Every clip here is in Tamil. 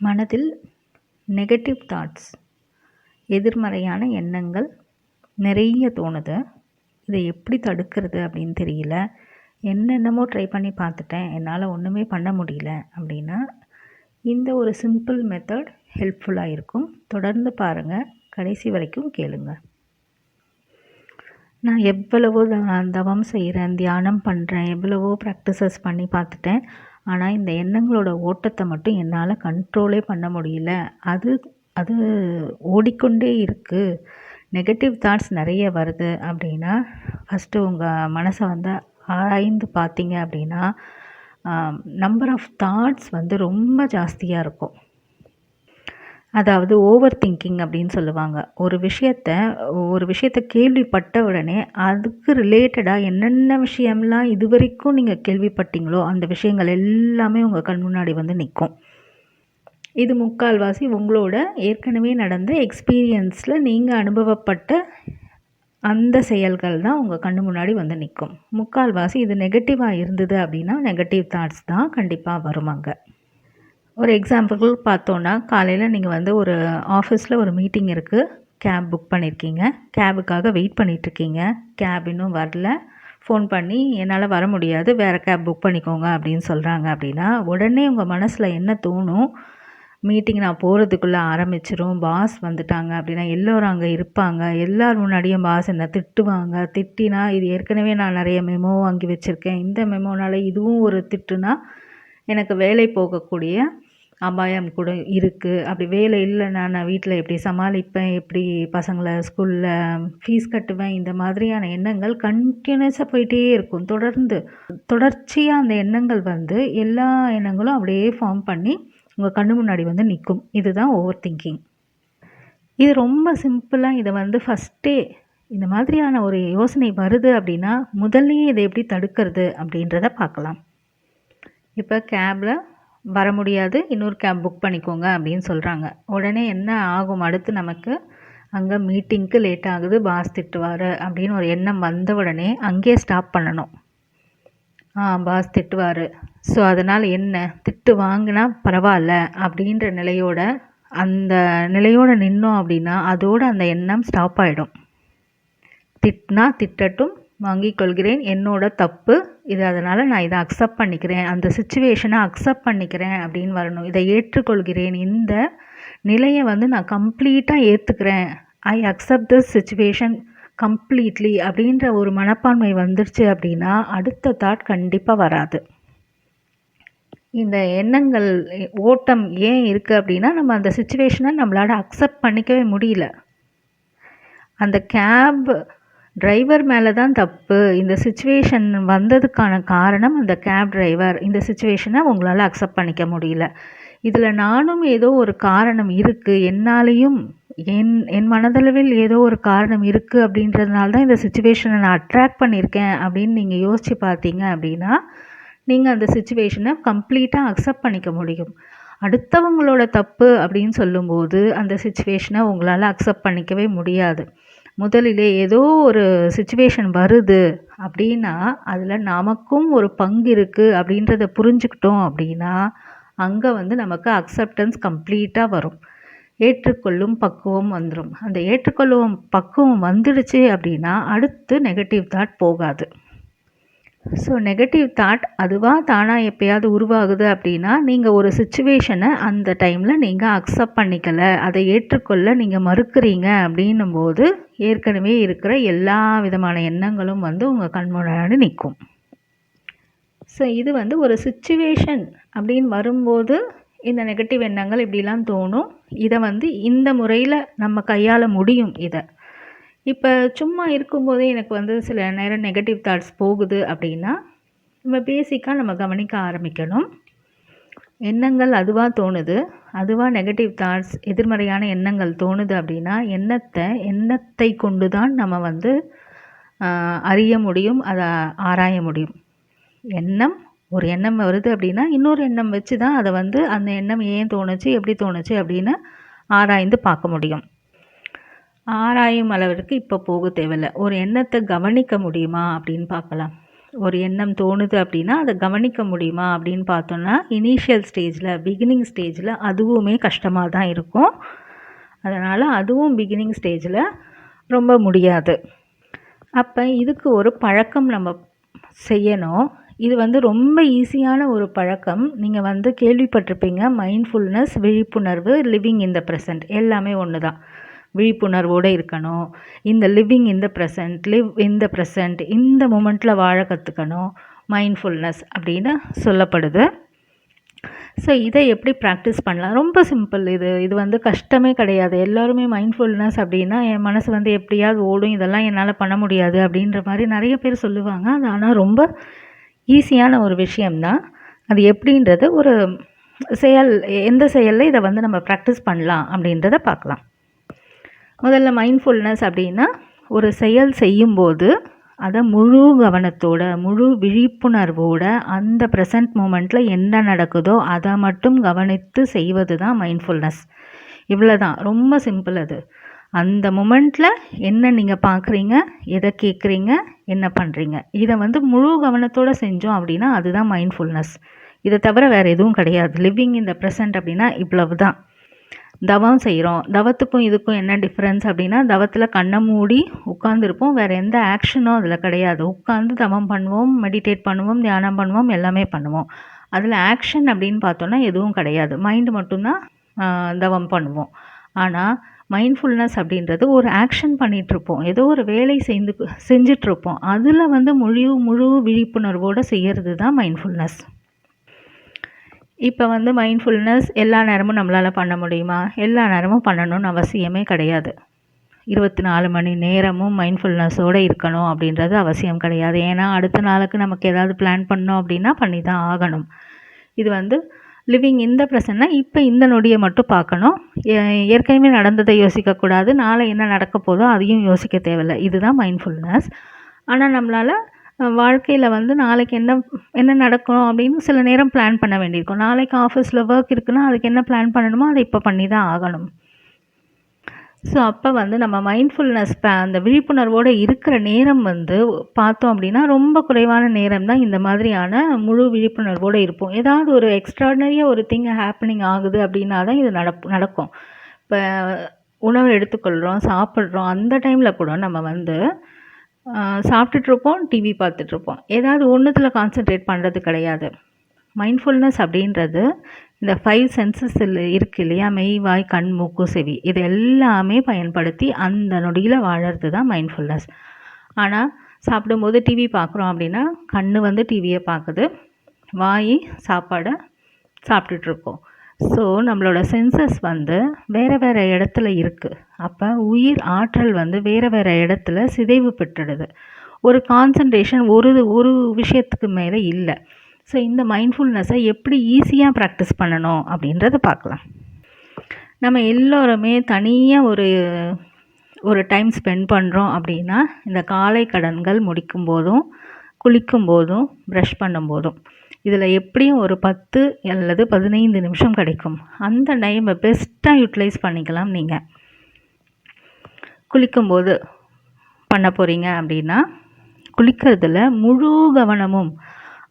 மனதில் நெகட்டிவ் தாட்ஸ் எதிர்மறையான எண்ணங்கள் நிறைய தோணுது. இதை எப்படி தடுக்கிறது அப்படின்னு தெரியல. என்னென்னமோ ட்ரை பண்ணி பார்த்துட்டேன். என்னால் ஒன்றுமே பண்ண முடியல அப்படின்னா இந்த ஒரு சிம்பிள் மெத்தட் ஹெல்ப்ஃபுல்லாக இருக்கும். தொடர்ந்து பாருங்கள் கடைசி வரைக்கும் கேளுங்கள் நான் எவ்வளவோ தவம் செய்கிறேன் தியானம் பண்ணுறேன் எவ்வளவோ ப்ராக்டிசஸ் பண்ணி பார்த்துட்டேன். ஆனால் இந்த எண்ணங்களோட ஓட்டத்தை மட்டும் என்னால் கண்ட்ரோலே பண்ண முடியல. அது அது ஓடிக்கொண்டே இருக்குது நெகட்டிவ் தாட்ஸ் நிறைய வருது அப்படின்னா ஃபஸ்ட்டு உங்கள் மனசை வந்து ஆராய்ந்து பார்த்தீங்க அப்படின்னா நம்பர் ஆஃப் தாட்ஸ் வந்து ரொம்ப ஜாஸ்தியாக இருக்கும். அதாவது ஓவர் திங்கிங் அப்படின்னு சொல்லுவாங்க. ஒரு விஷயத்த ஒரு விஷயத்த கேள்விப்பட்ட உடனே அதுக்கு ரிலேட்டடாக என்னென்ன விஷயம்லாம் இது வரைக்கும் நீங்கள் கேள்விப்பட்டீங்களோ அந்த விஷயங்கள் எல்லாமே உங்கள் கண் முன்னாடி வந்து நிற்கும் இது முக்கால்வாசி உங்களோட ஏற்கனவே நடந்த எக்ஸ்பீரியன்ஸில் நீங்கள் அனுபவப்பட்ட அந்த செயல்கள் தான் உங்கள் கண்ணு முன்னாடி வந்து நிற்கும் முக்கால்வாசி இது நெகட்டிவாக இருந்தது அப்படின்னா நெகட்டிவ் தாட்ஸ் தான் கண்டிப்பாக வருமாங்க ஒரு எக்ஸாம்பிள் பார்த்தோன்னா காலையில் நீங்கள் வந்து ஒரு ஆஃபீஸில் ஒரு மீட்டிங் இருக்குது கேப் புக் பண்ணியிருக்கீங்க கேபுக்காக வெயிட் பண்ணிகிட்ருக்கீங்க கேப் இன்னும் வரல. ஃபோன் பண்ணி என்னால் வர முடியாது. வேறு கேப் புக் பண்ணிக்கோங்க அப்படின்னு சொல்கிறாங்க அப்படின்னா உடனே உங்கள் மனசில் என்ன தோணும்? மீட்டிங் நான் போகிறதுக்குள்ளே ஆரம்பிச்சிரும். பாஸ் வந்துட்டாங்க அப்படின்னா எல்லோரும் அங்கே இருப்பாங்க. எல்லோரும் முன்னாடியும் பாஸ் என்ன திட்டுவாங்க. திட்டினா இது ஏற்கனவே நான் நிறைய மெமோ வாங்கி வச்சுருக்கேன். இந்த மெமோனால் இதுவும் ஒரு திட்டுனா எனக்கு வேலை போகக்கூடிய அபாயம் கூட இருக்குது அப்படி வேலை இல்லைன்னா நான் வீட்டில் எப்படி சமாளிப்பேன்? எப்படி பசங்களை ஸ்கூலில் ஃபீஸ் கட்டுவேன்? இந்த மாதிரியான எண்ணங்கள் கண்டினியூஸாக போயிட்டே இருக்கும். தொடர்ந்து தொடர்ச்சியாக அந்த எண்ணங்கள் வந்து எல்லா எண்ணங்களும் அப்படியே ஃபார்ம் பண்ணி உங்கள் கண்ணு முன்னாடி வந்து நிற்கும். இதுதான் ஓவர் திங்கிங் இது ரொம்ப சிம்பிளாக இதை வந்து ஃபஸ்ட்டே இந்த மாதிரியான ஒரு யோசனை வருது அப்படின்னா முதல்லையே இதை எப்படி தடுக்கிறது அப்படின்றத பார்க்கலாம். இப்போ கேபில் வர முடியாது. இன்னொரு கேப் புக் பண்ணிக்கோங்க அப்படின்னு சொல்கிறாங்க உடனே என்ன ஆகும்? அடுத்து நமக்கு அங்கே மீட்டிங்க்கு லேட் ஆகுது. பாஸ் திட்டுவார் அப்படின்னு ஒரு எண்ணம் வந்த உடனே அங்கேயே ஸ்டாப் பண்ணணும். பாஸ் திட்டுவார். ஸோ அதனால் என்ன? திட்டு வாங்கினா பரவாயில்ல அப்படின்ற நிலையோட அந்த நிலையோடு நின்னோம் அப்படின்னா அதோடு அந்த எண்ணம் ஸ்டாப் ஆகிடும் திட்டினா திட்டட்டும். வாங்கிக் கொள்கிறேன் என்னோட தப்பு இது அதனால் நான் இதை அக்செப்ட் பண்ணிக்கிறேன். அந்த சுச்சுவேஷனை அக்செப்ட் பண்ணிக்கிறேன் அப்படின்னு வரணும். இதை ஏற்றுக்கொள்கிறேன். இந்த நிலையை வந்து நான் கம்ப்ளீட்டாக ஏற்றுக்கிறேன் I accept this situation completely அப்படின்ற ஒரு மனப்பான்மை வந்துருச்சு அப்படின்னா அடுத்த தாட் கண்டிப்பாக வராது. இந்த எண்ணங்கள் ஓட்டம் ஏன் இருக்குது அப்படின்னா நம்ம அந்த சுச்சுவேஷனை நம்மளால் அக்செப்ட் பண்ணிக்கவே முடியல. அந்த கேப் டிரைவர் மேலே தான் தப்பு. இந்த சுச்சுவேஷன் வந்ததுக்கான காரணம் அந்த கேப் டிரைவர் இந்த சுச்சுவேஷனை உங்களால் அக்செப்ட் பண்ணிக்க முடியல. இதில் நானும் ஏதோ ஒரு காரணம் இருக்குது என்னாலேயும் என் என் மனதளவில் ஏதோ ஒரு காரணம் இருக்குது அப்படின்றதுனால தான் இந்த சுச்சுவேஷனை நான் அட்ராக்ட் பண்ணியிருக்கேன் அப்படின்னு நீங்கள் யோசித்து பார்த்தீங்க அப்படின்னா நீங்கள் அந்த சுச்சுவேஷனை கம்ப்ளீட்டாக அக்செப்ட் பண்ணிக்க முடியும். அடுத்தவங்களோட தப்பு அப்படின்னு சொல்லும்போது அந்த சுச்சுவேஷனை உங்களால் அக்செப்ட் பண்ணிக்கவே முடியாது. முதலிலே ஏதோ ஒரு சுச்சுவேஷன் வருது அப்படின்னா அதில் நமக்கும் ஒரு பங்கு இருக்குது அப்படின்றத புரிஞ்சுக்கிட்டோம் அப்படின்னா அங்கே வந்து நமக்கு அக்செப்டன்ஸ் கம்ப்ளீட்டாக வரும். ஏற்றுக்கொள்ளும் பக்குவம் வந்துடும் அந்த ஏற்றுக்கொள்ளும் பக்குவம் வந்துடுச்சு அப்படின்னா அடுத்து நெகட்டிவ் தாட் போகாது. ஸோ நெகட்டிவ் தாட் அதுவாக தானாக எப்போயாவது உருவாகுது அப்படின்னா நீங்கள் ஒரு சுச்சுவேஷனை அந்த டைமில் நீங்கள் அக்செப்ட் பண்ணிக்கலை அதை ஏற்றுக்கொள்ள நீங்கள் மறுக்கிறீங்க அப்படின்னும் போது ஏற்கனவே இருக்கிற எல்லா விதமான எண்ணங்களும் வந்து உங்கள் கண் முன்னாடி நிற்கும். ஸோ இது வந்து ஒரு சுச்சுவேஷன் அப்படின்னு வரும்போது இந்த நெகட்டிவ் எண்ணங்கள் இப்படிலாம் தோணும். இதை வந்து இந்த முறையில் நம்ம கையாள முடியும் இதை. இப்போ சும்மா இருக்கும்போதே எனக்கு வந்து சில நேரம் நெகட்டிவ் தாட்ஸ் போகுது அப்படின்னா நம்ம பேசிக்காக நம்ம கவனிக்க ஆரம்பிக்கணும். எண்ணங்கள் அதுவாக தோணுது. அதுவாக நெகட்டிவ் தாட்ஸ் எதிர்மறையான எண்ணங்கள் தோணுது அப்படின்னா எண்ணத்தை எண்ணத்தை கொண்டு தான் நம்ம வந்து அறிய முடியும் அதை ஆராய முடியும். எண்ணம் ஒரு எண்ணம் வருது அப்படின்னா இன்னொரு எண்ணம் வச்சு தான் அதை வந்து அந்த எண்ணம் ஏன் தோணுச்சு எப்படி தோணுச்சு அப்படின்னு ஆராய்ந்து பார்க்க முடியும். ஆராயும் அளவிற்கு இப்போ போக தேவையில்ல. ஒரு எண்ணத்தை கவனிக்க முடியுமா அப்படின்னு பார்க்கலாம். ஒரு எண்ணம் தோணுது அப்படின்னா அதை கவனிக்க முடியுமா அப்படின்னு பார்த்தோன்னா இனிஷியல் ஸ்டேஜில் பிகினிங் ஸ்டேஜில் அதுவுமே கஷ்டமாக தான் இருக்கும். அதனால் அதுவும் பிகினிங் ஸ்டேஜில் ரொம்ப முடியாது. அப்போ இதுக்கு ஒரு பழக்கம் நம்ம செய்யணும். இது வந்து ரொம்ப ஈஸியான ஒரு பழக்கம். நீங்கள் வந்து கேள்விப்பட்டிருப்பீங்க மைண்ட்ஃபுல்னஸ் விழிப்புணர்வு லிவிங் இன் த ப்ரெசன்ட் எல்லாமே ஒன்று தான் விழிப்புணர்வோடு இருக்கணும். இந்த living in the present live in the இந்த மூமெண்ட்டில் வாழ கற்றுக்கணும் மைண்ட்ஃபுல்னஸ் அப்படின்னு சொல்லப்படுது. ஸோ இதை எப்படி ப்ராக்டிஸ் பண்ணலாம்? ரொம்ப சிம்பிள் இது. இது வந்து கஷ்டமே கிடையாது. எல்லோருமே மைண்ட்ஃபுல்னஸ் அப்படின்னா என் மனசு வந்து எப்படியாவது ஓடும் இதெல்லாம் என்னால் பண்ண முடியாது அப்படின்ற மாதிரி நிறைய பேர் சொல்லுவாங்க. அது ஆனால் ரொம்ப ஈஸியான ஒரு விஷயம்தான். அது எப்படின்றது ஒரு செயல் எந்த செயலில் இதை வந்து நம்ம ப்ராக்டிஸ் பண்ணலாம் அப்படின்றத பார்க்கலாம். முதல்ல மைண்ட்ஃபுல்னஸ் அப்படின்னா ஒரு செயல் செய்யும்போது அதை முழு கவனத்தோட முழு விழிப்புணர்வோட அந்த ப்ரெசன்ட் மூமெண்ட்டில் என்ன நடக்குதோ அதை மட்டும் கவனித்து செய்வது தான் மைண்ட்ஃபுல்னஸ் இவ்வளோ தான் ரொம்ப சிம்பிள் அது. அந்த மூமெண்ட்டில் என்ன நீங்கள் பார்க்குறீங்க எதை கேட்குறீங்க என்ன பண்ணுறீங்க இதை வந்து முழு கவனத்தோடு செஞ்சோம் அப்படின்னா அதுதான் மைண்ட்ஃபுல்னஸ் இதை தவிர வேறு எதுவும் கிடையாது. லிவிங் இந்த ப்ரெசன்ட் அப்படின்னா இவ்வளவு தான் தவம் செய்கிறோம் தவத்துக்கும் இதுக்கும் என்ன டிஃப்ரென்ஸ் அப்படின்னா தவத்தில் கண்ணை மூடி உட்காந்துருப்போம் வேறு எந்த ஆக்ஷனும் அதில் கிடையாது. உட்காந்து தவம் பண்ணுவோம் மெடிடேட் பண்ணுவோம் தியானம் பண்ணுவோம் எல்லாமே பண்ணுவோம். அதில் ஆக்ஷன் அப்படின்னு பார்த்தோன்னா எதுவும் கிடையாது. மைண்டு மட்டும்தான் தவம் பண்ணுவோம். ஆனால் மைண்ட்ஃபுல்னஸ் அப்படின்றது ஒரு ஆக்ஷன் பண்ணிகிட்ருப்போம் ஏதோ ஒரு வேலை செய்து செஞ்சிட்ருப்போம் அதில் வந்து முழு முழு விழிப்புணர்வோடு செய்கிறது தான் மைண்ட்ஃபுல்னஸ் இப்போ வந்து மைண்ட்ஃபுல்னஸ் எல்லா நேரமும் நம்மளால் பண்ண முடியுமா? எல்லா நேரமும் பண்ணணும்னு அவசியமே கிடையாது. இருபத்தி நாலு மணி நேரமும் மைண்ட்ஃபுல்னஸோடு இருக்கணும் அப்படின்றது அவசியம் கிடையாது. ஏன்னா அடுத்த நாளுக்கு நமக்கு ஏதாவது பிளான் பண்ணோம் அப்படின்னா பண்ணி தான் ஆகணும். இது வந்து லிவிங் இந்த பிரசன்னா இப்போ இந்த நொடியை மட்டும் பார்க்கணும். ஏற்கனவே நடந்ததை யோசிக்கக்கூடாது. நாளை என்ன நடக்க போதோ அதையும் யோசிக்க தேவையில்லை. இதுதான் மைண்ட்ஃபுல்னஸ் ஆனால் நம்மளால் வாழ்க்கையில் வந்து நாளைக்கு என்ன என்ன நடக்கும் அப்படின்னு சில நேரம் பிளான் பண்ண வேண்டியிருக்கும். நாளைக்கு ஆஃபீஸில் ஒர்க் இருக்குன்னா அதுக்கு என்ன பிளான் பண்ணணுமோ அதை இப்போ பண்ணி தான் ஆகணும். ஸோ அப்போ வந்து நம்ம மைண்ட்ஃபுல்னஸ் அந்த விழிப்புணர்வோடு இருக்கிற நேரம் வந்து பார்த்தோம் அப்படின்னா ரொம்ப குறைவான நேரம் தான் இந்த மாதிரியான முழு விழிப்புணர்வோடு இருப்போம். ஏதாவது ஒரு எக்ஸ்ட்ராடனரியாக ஒரு திங் ஹேப்பனிங் ஆகுது அப்படின்னா தான் இது நடப் நடக்கும். இப்போ உணவு எடுத்துக்கொள்கிறோம் சாப்பிட்றோம் அந்த டைமில் கூட நம்ம வந்து சாப்பிட்டுட்ருப்போம் டிவி பார்த்துட்ருப்போம். ஏதாவது ஒன்றுத்தில் கான்சென்ட்ரேட் பண்ணுறது கிடையாது. மைண்ட்ஃபுல்னஸ் அப்படின்றது இந்த ஃபைவ் சென்சஸ் இருக்குது இல்லையா? மெய் வாய் கண் மூக்கு செவி. இது எல்லாமே பயன்படுத்தி அந்த நொடியில் வாழறது தான் மைண்ட்ஃபுல்னஸ் ஆனால் சாப்பிடும்போது டிவி பார்க்குறோம் அப்படின்னா கண் வந்து டிவியை பார்க்குது. வாய் சாப்பாடை சாப்பிட்டுட்ருக்கோம். ஸோ நம்மளோட சென்சஸ் வந்து வேறு வேறு இடத்துல இருக்குது அப்போ உயிர் ஆற்றல் வந்து வேறு வேறு இடத்துல சிதைவு பெற்றுடுது. ஒரு கான்சன்ட்ரேஷன் ஒரு ஒரு விஷயத்துக்கு மேலே இல்லை. ஸோ இந்த மைண்ட்ஃபுல்னஸை எப்படி ஈஸியாக ப்ராக்டிஸ் பண்ணணும் அப்படின்றத பார்க்கலாம். நம்ம எல்லோருமே தனியாக ஒரு ஒரு டைம் ஸ்பெண்ட் பண்ணுறோம் அப்படின்னா இந்த காலை கடன்கள் முடிக்கும் போதும் குளிக்கும் போதும் ப்ரஷ் பண்ணும்போதும் இதில் எப்படியும் ஒரு பத்து அல்லது பதினைந்து நிமிஷம் கிடைக்கும். அந்த டைமை பெஸ்ட்டாக யூட்டிலைஸ் பண்ணிக்கலாம் நீங்கள் குளிக்கும்போது பண்ண போகிறீங்க அப்படின்னா குளிக்கிறதுல முழு கவனமும்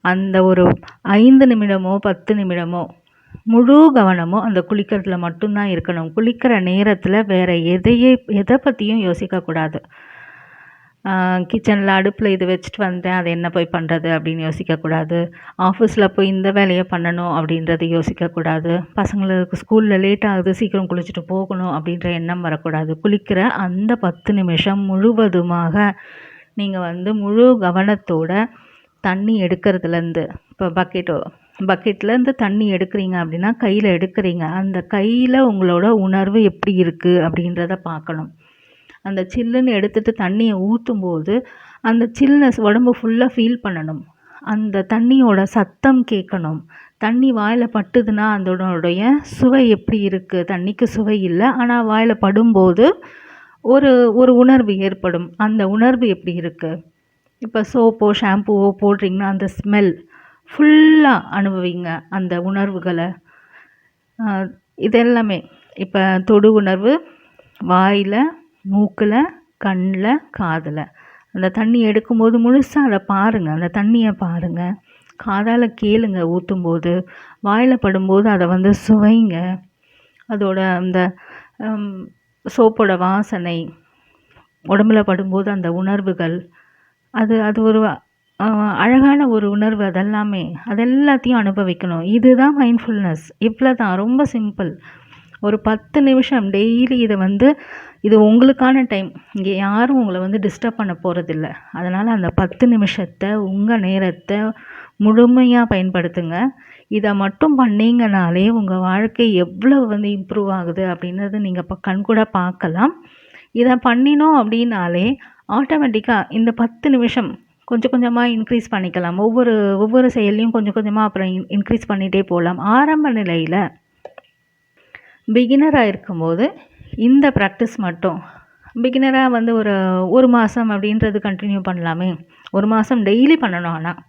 அந்த ஒரு ஐந்து நிமிடமோ பத்து நிமிடமோ முழு கவனமும் அந்த குளிக்கிறதுல மட்டும்தான் இருக்கணும். குளிக்கிற நேரத்தில் வேறு எதையே எதை பற்றியும் யோசிக்கக்கூடாது. கிச்சனில் அடுப்பில் இது வச்சுட்டு வந்தேன். அதை என்ன போய் பண்ணுறது அப்படின்னு யோசிக்கக்கூடாது. ஆஃபீஸில் போய் இந்த வேலையை பண்ணணும் அப்படின்றது யோசிக்கக்கூடாது. பசங்களுக்கு ஸ்கூலில் லேட் ஆகுது சீக்கிரம் குளிச்சுட்டு போகணும் அப்படின்ற எண்ணம் வரக்கூடாது. குளிக்கிற அந்த பத்து நிமிஷம் முழுவதுமாக நீங்கள் வந்து முழு கவனத்தோட தண்ணி எடுக்கிறதுலேருந்து இப்போ பக்கெட்டோ பக்கெட்லேருந்து தண்ணி எடுக்கிறீங்க அப்படின்னா கையில் எடுக்கிறீங்க. அந்த கையில் உங்களோட உணர்வு எப்படி இருக்குது அப்படின்றத பார்க்கணும். அந்த சில்லுன்னு எடுத்துகிட்டு தண்ணியை ஊற்றும் போது அந்த சில்னஸ் உடம்பு ஃபுல்லாக ஃபீல் பண்ணணும். அந்த தண்ணியோட சத்தம் கேட்கணும். தண்ணி வாயில் பட்டுதுன்னா அதோடைய சுவை எப்படி இருக்குது தண்ணிக்கு சுவை இல்லை. ஆனால் வாயில் படும்போது ஒரு ஒரு உணர்வு ஏற்படும். அந்த உணர்வு எப்படி இருக்குது இப்போ சோப்போ ஷாம்புவோ போடுறீங்கன்னா அந்த ஸ்மெல் ஃபுல்லாக அனுபவிங்க அந்த உணர்வுகளை. இதெல்லாமே. இப்போ தொடு உணர்வு வாயில் மூக்கில் கண்ணில் காதில். அந்த தண்ணி எடுக்கும்போது முழுசாக அதை பாருங்கள் அந்த தண்ணியை பாருங்கள் காதால் கேளுங்க ஊற்றும்போது வாயில் படும்போது அதை வந்து சுவைங்க. அதோட அந்த சோப்போட வாசனை உடம்புல படும்போது அந்த உணர்வுகள் அது அது ஒரு அழகான ஒரு உணர்வு அதெல்லாமே. அதெல்லாத்தையும் அனுபவிக்கணும். இதுதான் மைண்ட்ஃபுல்னஸ் இவ்வளோ தான் ரொம்ப சிம்பிள் ஒரு பத்து நிமிஷம் டெய்லி இதை வந்து இது உங்களுக்கான டைம் இங்கே யாரும் உங்களை வந்து டிஸ்டர்ப் பண்ண போகிறதில்ல அதனால் அந்த பத்து நிமிஷத்தை உங்கள் நேரத்தை முழுமையாக பயன்படுத்துங்க. இதை மட்டும் பண்ணிங்கனாலே உங்கள் வாழ்க்கை எவ்வளோ வந்து இம்ப்ரூவ் ஆகுது அப்படின்றது நீங்கள் இப்போ கண்கூட பார்க்கலாம். இதை பண்ணினோம் அப்படின்னாலே ஆட்டோமேட்டிக்காக இந்த பத்து நிமிஷம் கொஞ்சம் கொஞ்சமாக இன்க்ரீஸ் பண்ணிக்கலாம். ஒவ்வொரு ஒவ்வொரு செயல்லையும் கொஞ்சம் கொஞ்சமாக அப்புறம் இன்க்ரீஸ் பண்ணிகிட்டே போகலாம். ஆரம்ப நிலையில் பிகினராக இருக்கும்போது இந்த ப்ராக்டிஸ் மட்டும். பிகினராக வந்து ஒரு ஒரு மாதம் அப்படின்றது கண்டினியூ பண்ணலாமே. ஒரு மாதம் டெய்லி பண்ணணும் ஆனால்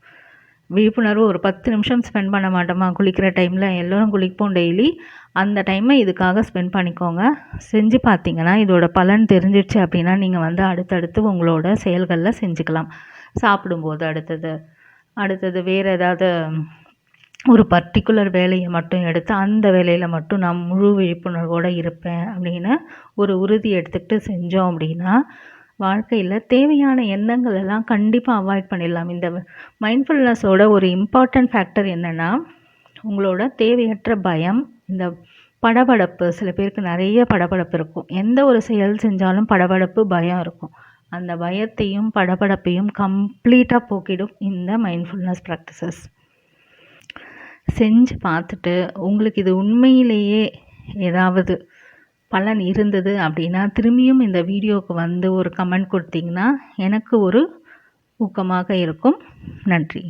விழிப்புணர்வு ஒரு பத்து நிமிஷம் ஸ்பெண்ட் பண்ண மாட்டோமா? குளிக்கிற டைமில் எல்லோரும் குளிப்போம் டெய்லி அந்த டைமை இதுக்காக ஸ்பெண்ட் பண்ணிக்கோங்க. செஞ்சு பார்த்தீங்கன்னா இதோட பலன் தெரிஞ்சிடுச்சு அப்படின்னா நீங்கள் வந்து அடுத்தடுத்து உங்களோட செயல்களில் செஞ்சுக்கலாம். சாப்பிடும்போது அடுத்தது. அடுத்தது வேறு ஏதாவது ஒரு பர்டிகுலர் வேலையை மட்டும் எடுத்து அந்த வேலையில் மட்டும் நான் முழு விழிப்புணர்வோடு இருப்பேன் அப்படின்னு ஒரு உறுதி எடுத்துக்கிட்டு செஞ்சோம் அப்படின்னா வாழ்க்கையில் தேவையான எண்ணங்கள் எல்லாம் கண்டிப்பாக அவாய்ட் பண்ணிடலாம். இந்த மைண்ட்ஃபுல்னஸோட ஒரு இம்பார்ட்டண்ட் ஃபேக்டர் என்னென்னா உங்களோட தேவையற்ற பயம் இந்த படபடப்பு சில பேருக்கு நிறைய படபடப்பு இருக்கும். எந்த ஒரு செயல் செஞ்சாலும் படபடப்பு பயம் இருக்கும். அந்த பயத்தையும் படபடப்பையும் கம்ப்ளீட்டாக போக்கிடும் இந்த மைண்ட்ஃபுல்னஸ் ப்ராக்டிசஸ் செஞ்சு பார்த்துட்டு உங்களுக்கு இது உண்மையிலேயே ஏதாவது பலன் இருந்தது அப்படின்னா திரும்பியும் இந்த வீடியோவுக்கு வந்து ஒரு கமெண்ட் கொடுத்தீங்கன்னா எனக்கு ஒரு ஊக்கமாக இருக்கும். நன்றி.